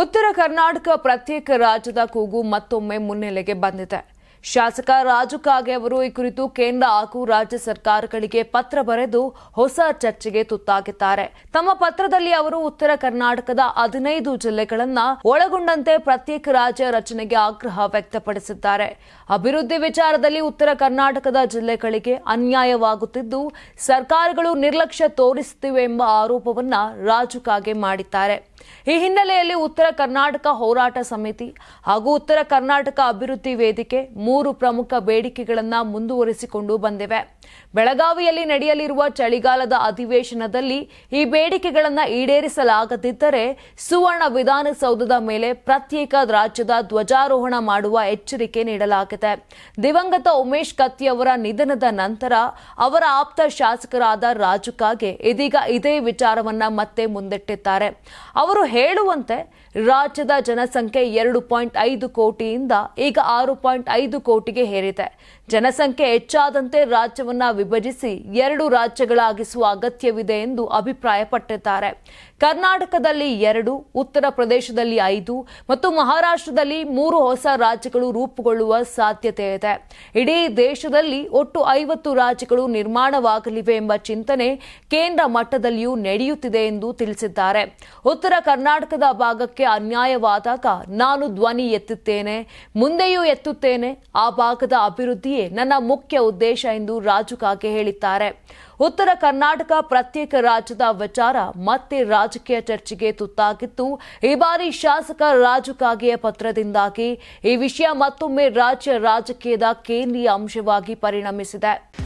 ಉತ್ತರ ಕರ್ನಾಟಕ ಪ್ರತ್ಯೇಕ ರಾಜ್ಯದ ಕೂಗು ಮತ್ತೊಮ್ಮೆ ಮುನ್ನೆಲೆಗೆ ಬಂದಿದೆ. ಶಾಸಕ ರಾಜು ಕಾಗೆ ಅವರು ಈ ಕುರಿತು ಕೇಂದ್ರ ಹಾಗೂ ರಾಜ್ಯ ಸರ್ಕಾರಗಳಿಗೆ ಪತ್ರ ಬರೆದು ಹೊಸ ಚರ್ಚೆಗೆ ತುತ್ತಾಗಿದ್ದಾರೆ. ತಮ್ಮ ಪತ್ರದಲ್ಲಿ ಅವರು ಉತ್ತರ ಕರ್ನಾಟಕದ ಹದಿನೈದು ಜಿಲ್ಲೆಗಳನ್ನ ಒಳಗೊಂಡಂತೆ ಪ್ರತ್ಯೇಕ ರಾಜ್ಯ ರಚನೆಗೆ ಆಗ್ರಹ ವ್ಯಕ್ತಪಡಿಸಿದ್ದಾರೆ. ಅಭಿವೃದ್ಧಿ ವಿಚಾರದಲ್ಲಿ ಉತ್ತರ ಕರ್ನಾಟಕದ ಜಿಲ್ಲೆಗಳಿಗೆ ಅನ್ಯಾಯವಾಗುತ್ತಿದ್ದು, ಸರ್ಕಾರಗಳು ನಿರ್ಲಕ್ಷ್ಯ ತೋರಿಸುತ್ತಿವೆ ಎಂಬ ಆರೋಪವನ್ನ ರಾಜು ಕಾಗೆ ಮಾಡಿದ್ದಾರೆ. ಈ ಹಿನ್ನೆಲೆಯಲ್ಲಿ ಉತ್ತರ ಕರ್ನಾಟಕ ಹೋರಾಟ ಸಮಿತಿ ಹಾಗೂ ಉತ್ತರ ಕರ್ನಾಟಕ ಅಭಿವೃದ್ಧಿ ವೇದಿಕೆ ಮೂರು ಪ್ರಮುಖ ಬೇಡಿಕೆಗಳನ್ನು ಮುಂದುವರಿಸಿಕೊಂಡು ಬಂದಿವೆ. ಬೆಳಗಾವಿಯಲ್ಲಿ ನಡೆಯಲಿರುವ ಚಳಿಗಾಲದ ಅಧಿವೇಶನದಲ್ಲಿ ಈ ಬೇಡಿಕೆಗಳನ್ನು ಈಡೇರಿಸಲಾಗದಿದ್ದರೆ ಸುವರ್ಣ ವಿಧಾನಸೌಧದ ಮೇಲೆ ಪ್ರತ್ಯೇಕ ರಾಜ್ಯದ ಧ್ವಜಾರೋಹಣ ಮಾಡುವ ಎಚ್ಚರಿಕೆ ನೀಡಲಾಗಿದೆ. ದಿವಂಗತ ಉಮೇಶ್ ಕತ್ತಿ ಅವರ ನಿಧನದ ನಂತರ ಅವರ ಆಪ್ತ ಶಾಸಕರಾದ ರಾಜು ಕಾಗೆ ಇದೀಗ ಇದೇ ವಿಚಾರವನ್ನ ಮತ್ತೆ ಮುಂದಿಟ್ಟಿದ್ದಾರೆ. ಹೇಳುವಂತೆ ರಾಜ್ಯದ ಜನಸಂಖ್ಯೆ ಎರಡು ಪಾಯಿಂಟ್ ಐದು ಕೋಟಿಯಿಂದ ಈಗ ಆರು ಪಾಯಿಂಟ್ ಐದು ಕೋಟಿಗೆ ಹೇರಿದೆ ಜನಸಂಖ್ಯೆ ಹೆಚ್ಚಾದಂತೆ ರಾಜ್ಯವನ್ನ ವಿಭಜಿಸಿ ಎರಡು ರಾಜ್ಯಗಳಾಗಿಸುವ ಅಗತ್ಯವಿದೆ ಎಂದು ಅಭಿಪ್ರಾಯಪಟ್ಟಿದ್ದಾರೆ. ಕರ್ನಾಟಕದಲ್ಲಿ ಎರಡು, ಉತ್ತರ ಪ್ರದೇಶದಲ್ಲಿ ಐದು ಮತ್ತು ಮಹಾರಾಷ್ಟ್ರದಲ್ಲಿ ಮೂರು ಹೊಸ ರಾಜ್ಯಗಳು ರೂಪುಗೊಳ್ಳುವ ಸಾಧ್ಯತೆ ಇದೆ. ಇಡೀ ದೇಶದಲ್ಲಿ ಒಟ್ಟು ಐವತ್ತು ರಾಜ್ಯಗಳು ನಿರ್ಮಾಣವಾಗಲಿವೆ ಎಂಬ ಚಿಂತನೆ ಕೇಂದ್ರ ಮಟ್ಟದಲ್ಲಿಯೂ ನಡೆಯುತ್ತಿದೆ ಎಂದು ತಿಳಿಸಿದ್ದಾರೆ. ಉತ್ತರ ಕರ್ನಾಟಕದ ಭಾಗಕ್ಕೆ ಅನ್ಯಾಯವಾದಾಗ ನಾನು ಧ್ವನಿ ಎತ್ತುತ್ತೇನೆ, ಮುಂದೆಯೂ ಎತ್ತುತ್ತೇನೆ. ಆ ಭಾಗದ ಅಭಿವೃದ್ಧಿಯೇ ನನ್ನ ಮುಖ್ಯ ಉದ್ದೇಶ ಎಂದು ರಾಜು ಕಾಗೆ ಹೇಳಿದ್ದಾರೆ. ಉತ್ತರ ಕರ್ನಾಟಕ ಪ್ರತ್ಯೇಕ ರಾಜ್ಯದ ವಿಚಾರ ಮತ್ತೆ ರಾಜಕೀಯ ಚರ್ಚೆಗೆ ತುತ್ತಾಗಿತ್ತು. ಈ ಬಾರಿ ಶಾಸಕ ರಾಜು ಕಾಗೆಯ ಪತ್ರದಿಂದಾಗಿ ಈ ವಿಷಯ ಮತ್ತೊಮ್ಮೆ ರಾಜ್ಯ ರಾಜಕೀಯದ ಕೇಂದ್ರೀಯ ಅಂಶವಾಗಿ ಪರಿಣಮಿಸಿದೆ.